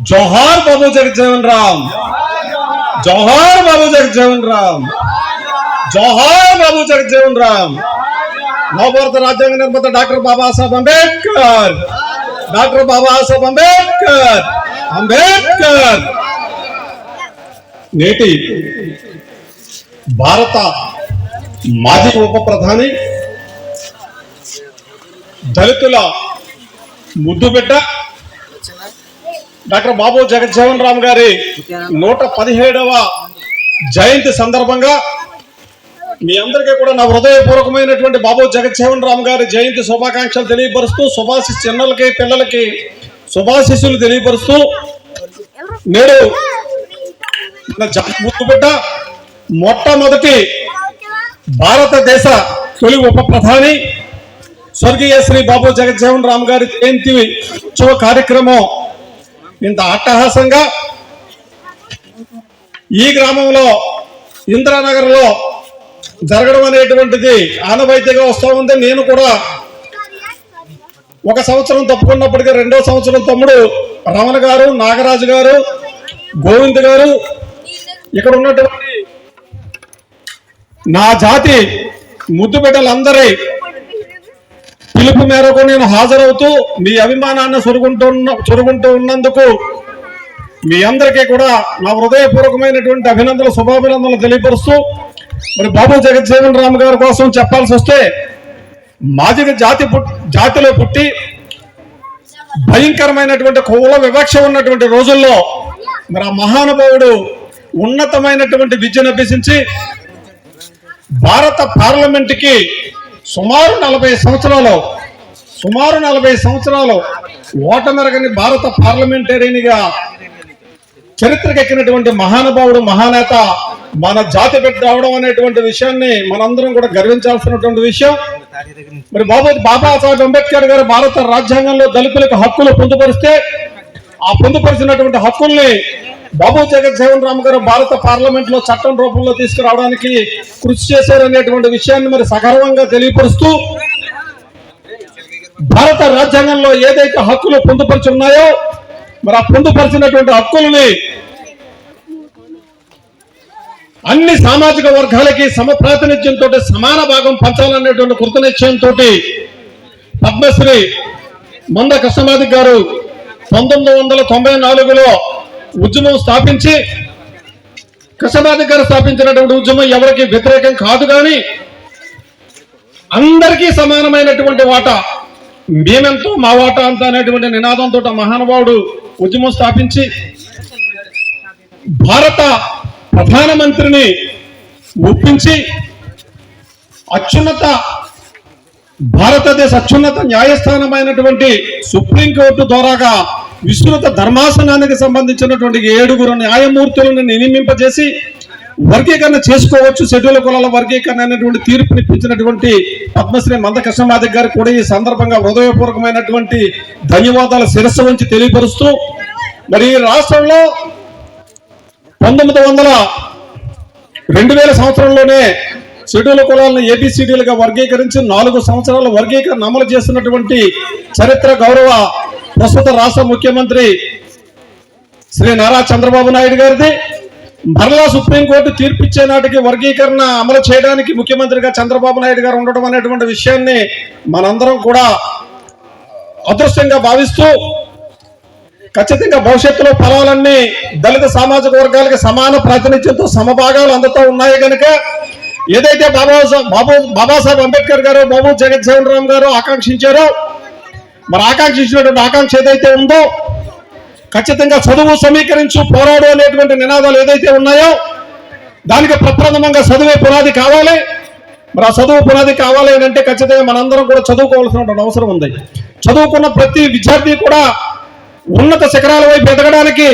జోహార్ బాబు జగజ్జీవన్ రామ్ జోహార్ బాబు జగజ్జీవన్ రామ్ జోహార్ బాబు జగజ్జీవన్ రామ్ నవభారత రాజ్యాంగ నిర్మాత డాక్టర్ బాబాసాహెబ్ అంబేద్కర్ డాక్టర్ బాబాసాహెబ్ అంబేద్కర్ అంబేద్కర్ నేటి భారత మాజీ ఉప ప్రధాని దళితుల ముద్దు బిడ్డ డాక్టర్ బాబు జగజ్జీవన్ రామ్ గారి నూట పదిహేడవ జయంతి సందర్భంగా మీ అందరికీ కూడా నా హృదయపూర్వకమైనటువంటి బాబు జగజ్జీవన్ రామ్ గారి జయంతి శుభాకాంక్షలు తెలియపరుస్తూ శుభాశిస్ చిన్నలకి పిల్లలకి శుభాశిస్సులు తెలియపరుస్తూ నేడు మన ముద్దు బిడ్డ మొట్టమొదటి భారతదేశ తొలి ఉప ప్రధాని స్వర్గీయ శ్రీ బాబు జగజ్జీవన్ రామ్ గారి జయంతి ఉత్సవ కార్యక్రమం ఇంత అట్టహాసంగా ఈ గ్రామంలో ఇందిరానగర్లో జరగడం అనేటువంటిది ఆనవాయితీగా వస్తూ ఉంది. నేను కూడా ఒక సంవత్సరం తప్పుకున్నప్పటికీ రెండో సంవత్సరం తమ్ముడు రమణ గారు నాగరాజు గారు గోవింద్ గారు ఇక్కడ ఉన్నటువంటి నా జాతి ముద్దు బిడ్డలందరి పిలుపు మేరకు నేను హాజరవుతూ మీ అభిమానాన్ని చొరుగుంటూ చొరుగుంటూ ఉన్నందుకు మీ అందరికీ కూడా నా హృదయపూర్వకమైనటువంటి అభినందనలు శుభాభినందనలు తెలియపరుస్తూ మరి బాబు జగజ్జీవన్ రామ్ గారి కోసం చెప్పాల్సి వస్తే మాదిరి జాతి జాతిలో పుట్టి భయంకరమైనటువంటి కుల వివక్ష ఉన్నటువంటి రోజుల్లో మరి ఆ మహానుభావుడు ఉన్నతమైనటువంటి విద్యను అభ్యసించి భారత పార్లమెంటుకి సుమారు నలభై సంవత్సరాలు సుమారు నలభై సంవత్సరాలు ఓటమెరగని భారత పార్లమెంటేరియన్గా చరిత్రకెక్కినటువంటి మహానుభావుడు మహానేత మన జాతి పెట్టి రావడం అనేటువంటి విషయాన్ని మనందరం కూడా గర్వించాల్సినటువంటి విషయం. మరి బాబు బాబాసాహెబ్ అంబేద్కర్ గారు భారత రాజ్యాంగంలో దళితులకు హక్కులు పొందుపరిస్తే ఆ పొందుపరిచినటువంటి హక్కుల్ని బాబు జగజ్జీవన్ రామ్ గారు భారత పార్లమెంట్లో చట్టం రూపంలో తీసుకురావడానికి కృషి చేశారనేటువంటి విషయాన్ని మరి సగర్వంగా తెలియపరుస్తూ భారత రాజ్యాంగంలో ఏదైతే హక్కులు పొందుపరిచి ఉన్నాయో మరి ఆ పొందుపరిచినటువంటి హక్కుల్ని అన్ని సామాజిక వర్గాలకి సమప్రాతినిధ్యంతో సమాన భాగం పంచాలనేటువంటి కృతనిశ్చయంతో పద్మశ్రీ మంద కృష్ణమాది గారు పంతొమ్మిది వందల తొంభై నాలుగులో ఉద్యమం స్థాపించి కృష్ణమాది స్థాపించినటువంటి ఉద్యమం ఎవరికి వ్యతిరేకం కాదు కానీ అందరికీ సమానమైనటువంటి వాటా మేమెంతో మా వాటా అంత అనేటువంటి నినాదంతో మహానుభావుడు ఉద్యమం స్థాపించి భారత ప్రధానమంత్రిని ఒప్పించి అత్యున్నత భారతదేశ అత్యున్నత న్యాయస్థానమైనటువంటి సుప్రీంకోర్టు ద్వారాగా విస్తృత ధర్మాసనానికి సంబంధించినటువంటి ఏడుగురు న్యాయమూర్తులను నియమింపజేసి వర్గీకరణ చేసుకోవచ్చు. షెడ్యూల్ కులాల వర్గీకరణ అనేటువంటి తీర్పునిప్పించినటువంటి పద్మశ్రీ మంద గారు కూడా ఈ సందర్భంగా హృదయపూర్వకమైనటువంటి ధన్యవాదాలు శిరస్సు వంచి తెలియపరుస్తూ మరి రాష్ట్రంలో పంతొమ్మిది వందల రెండు వేల సంవత్సరంలోనే షెడ్యూల్ కులాలను ఏబిసిడీలుగా వర్గీకరించి నాలుగు సంవత్సరాల వర్గీకరణ అమలు చేస్తున్నటువంటి చరిత్ర గౌరవ ప్రస్తుత రాష్ట్ర ముఖ్యమంత్రి శ్రీ నారా చంద్రబాబు నాయుడు గారిది. మరలా సుప్రీంకోర్టు తీర్పిచ్చే నాటికి వర్గీకరణ అమలు చేయడానికి ముఖ్యమంత్రిగా చంద్రబాబు నాయుడు గారు ఉండటం అనేటువంటి విషయాన్ని మనందరం కూడా అదృష్టంగా భావిస్తూ ఖచ్చితంగా భవిష్యత్తులో ఫలాలన్నీ దళిత సామాజిక వర్గాలకి సమాన ప్రాతినిధ్యంతో సమభాగాలు అందుతూ ఉన్నాయి కనుక ఏదైతే బాబా బాబు బాబాసాహెబ్ అంబేద్కర్ గారు బాబు జగజ్జీవన్ రామ్ గారు ఆకాంక్షించారో మరి ఆకాంక్షించినటువంటి ఆకాంక్ష ఏదైతే ఉందో ఖచ్చితంగా చదువు సమీకరించు పోరాడు అనేటువంటి నినాదాలు ఏదైతే ఉన్నాయో దానికి ప్రప్రథమంగా చదువే పునాది కావాలి. మరి ఆ చదువు పునాది కావాలి అంటే ఖచ్చితంగా మనందరం కూడా చదువుకోవాల్సినటువంటి అవసరం ఉంది. చదువుకున్న ప్రతి విద్యార్థి కూడా ఉన్నత శిఖరాల వైపు ఎదగడానికి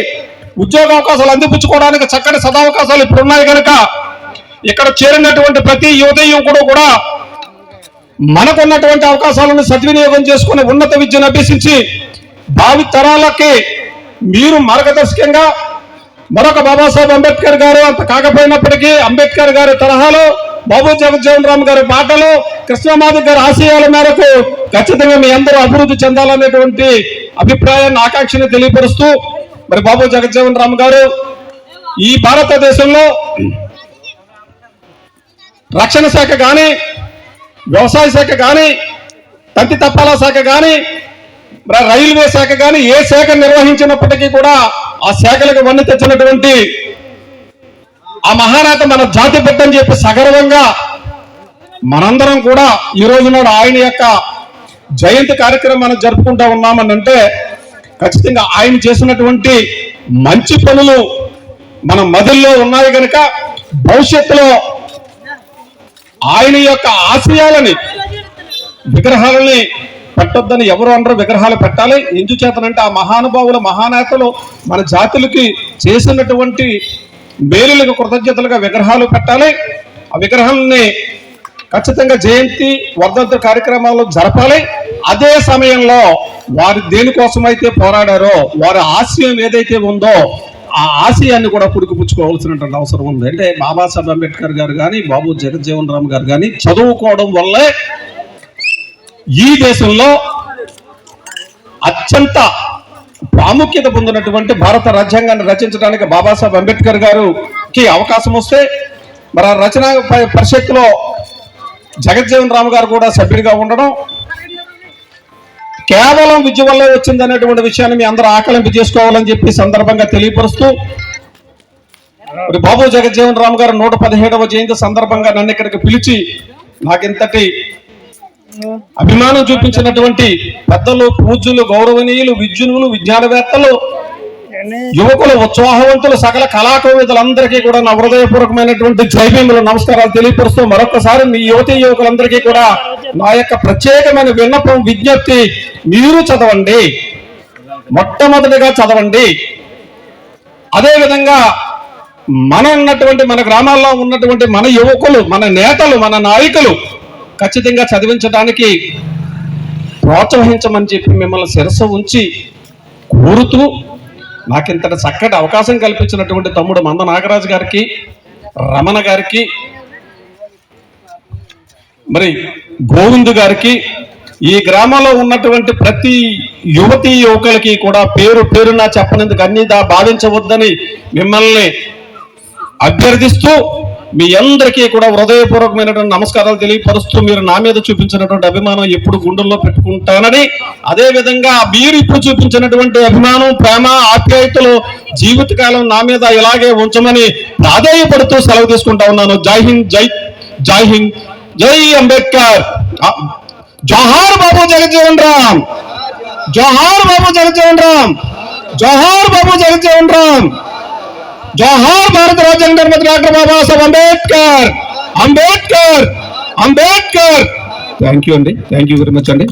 ఉద్యోగ అవకాశాలు అందిపుచ్చుకోవడానికి చక్కటి సదావకాశాలు ఇప్పుడు ఉన్నాయి కనుక ఇక్కడ చేరినటువంటి ప్రతి యువత యువకుడు కూడా మనకున్నటువంటి అవకాశాలను సద్వినియోగం చేసుకుని ఉన్నత విద్యను అభ్యసించి భావి తరాలకి మీరు మార్గదర్శకంగా మరొక బాబాసాహెబ్ అంబేద్కర్ గారు అంత కాకపోయినప్పటికీ అంబేద్కర్ గారి తరహాలో బాబు జగజ్జీవన్ రామ్ గారి మాటలు కృష్ణమాధవ్ గారి ఆశయాల మేరకు ఖచ్చితంగా మీ అందరూ అభివృద్ధి చెందాలనేటువంటి అభిప్రాయాన్ని ఆకాంక్షను తెలియపరుస్తూ మరి బాబు జగజ్జీవన్ రామ్ గారు ఈ భారతదేశంలో రక్షణ శాఖ కానీ వ్యవసాయ శాఖ కానీ తంతి తప్పాల శాఖ కానీ రైల్వే శాఖ కానీ ఏ శాఖ నిర్వహించినప్పటికీ కూడా ఆ శాఖలకు వన్ని తెచ్చినటువంటి ఆ మహానేత మన జాతి బిడ్డ చెప్పి సగర్వంగా మనందరం కూడా ఈ రోజు నాడు ఆయన యొక్క జయంతి కార్యక్రమాన్ని జరుపుకుంటా ఉన్నామని అంటే ఖచ్చితంగా ఆయన చేసినటువంటి మంచి పనులు మన మదిల్లో ఉన్నాయి కనుక భవిష్యత్తులో ఆయన యొక్క ఆశయాలని విగ్రహాలని పెట్టొద్దని ఎవరు అనరు. విగ్రహాలు పెట్టాలి. ఎందుచేతనంటే ఆ మహానుభావుల మహానేతలు మన జాతులకి చేసినటువంటి మేలులకు కృతజ్ఞతలుగా విగ్రహాలు పెట్టాలి. ఆ విగ్రహాలని ఖచ్చితంగా జయంతి వర్ధంతి కార్యక్రమాలు జరపాలి. అదే సమయంలో వారు దేనికోసమైతే పోరాడారో వారి ఆశయం ఏదైతే ఉందో ఆ ఆశయాన్ని కూడా పుడికిపుచ్చుకోవాల్సినటువంటి అవసరం ఉంది. అంటే బాబాసాహెబ్ అంబేద్కర్ గారు కానీ బాబు జగజ్జీవన్ రామ్ గారు కానీ చదువుకోవడం వల్లే ఈ దేశంలో అత్యంత ప్రాముఖ్యత పొందినటువంటి భారత రాజ్యాంగాన్ని రచించడానికి బాబాసాహెబ్ అంబేద్కర్ గారుకి అవకాశం వస్తే మరి ఆ రచన ప- పరిషత్తులో జగజ్జీవన్ రామ్ గారు కూడా సభ్యుడిగా ఉండడం కేవలం విద్య వల్లే వచ్చిందనేటువంటి విషయాన్ని మీ అందరూ ఆకలింపు చేసుకోవాలని చెప్పి సందర్భంగా తెలియపరుస్తూ మరి బాబు జగజ్జీవన్ రామ్ గారు నూట పదిహేడవ జయంతి సందర్భంగా నన్ను ఇక్కడికి పిలిచి నాకింతటి అభిమానం చూపించినటువంటి పెద్దలు పూజ్యులు గౌరవనీయులు విద్యునులు విజ్ఞానవేత్తలు యువకులు ఉత్సాహవంతులు సకల కళాకోవిదులందరికీ కూడా నా హృదయపూర్వకమైనటువంటి జైభీములు నమస్కారాలు తెలియపరుస్తూ మరొకసారి మీ యువతీ యువకులందరికీ కూడా నా యొక్క ప్రత్యేకమైన విన్నపం విజ్ఞప్తి మీరు చదవండి. మొట్టమొదటిగా చదవండి. అదేవిధంగా మన ఉన్నటువంటి మన గ్రామాల్లో ఉన్నటువంటి మన యువకులు మన నేతలు మన నాయకులు ఖచ్చితంగా చదివించడానికి ప్రోత్సహించమని చెప్పి మిమ్మల్ని శిరస్సు ఉంచి కోరుతూ నాకు చక్కటి అవకాశం కల్పించినటువంటి తమ్ముడు మంద నాగరాజు గారికి రమణ గారికి మరి గోవింద్ గారికి ఈ గ్రామంలో ఉన్నటువంటి ప్రతి యువతి యువకులకి కూడా పేరు పేరున చెప్పనందుకు అన్ని దా భావించవద్దని మిమ్మల్ని అభ్యర్థిస్తూ మీ అందరికీ కూడా హృదయపూర్వకమైనటువంటి నమస్కారాలు తెలియపరుస్తూ మీరు నా మీద చూపించినటువంటి అభిమానం ఎప్పుడు గుండెల్లో పెట్టుకుంటానని అదేవిధంగా మీరు ఇప్పుడు చూపించినటువంటి అభిమానం ప్రేమ ఆప్యాయతలు జీవితకాలం నా మీద ఇలాగే ఉంచమని ప్రాధాన్యపడుతూ సెలవు తీసుకుంటా ఉన్నాను. జై హింద్ జై జై హింద్. జై అంబేద్కర్. జోహార్ బాబు జగజ్జీవన్ రామ్. జోహార్ బాబు జగజ్జీవన్ రామ్. జోహార్ బాబు జగజ్జీవన్ రామ్. జోహార్ భారత రాజ్యాంగ నిర్మతి doctor Babasaheb Ambedkar. Ambedkar. Ambedkar. Thank you అండి. థ్యాంక్ యూ వెరీ మచ్ అండి.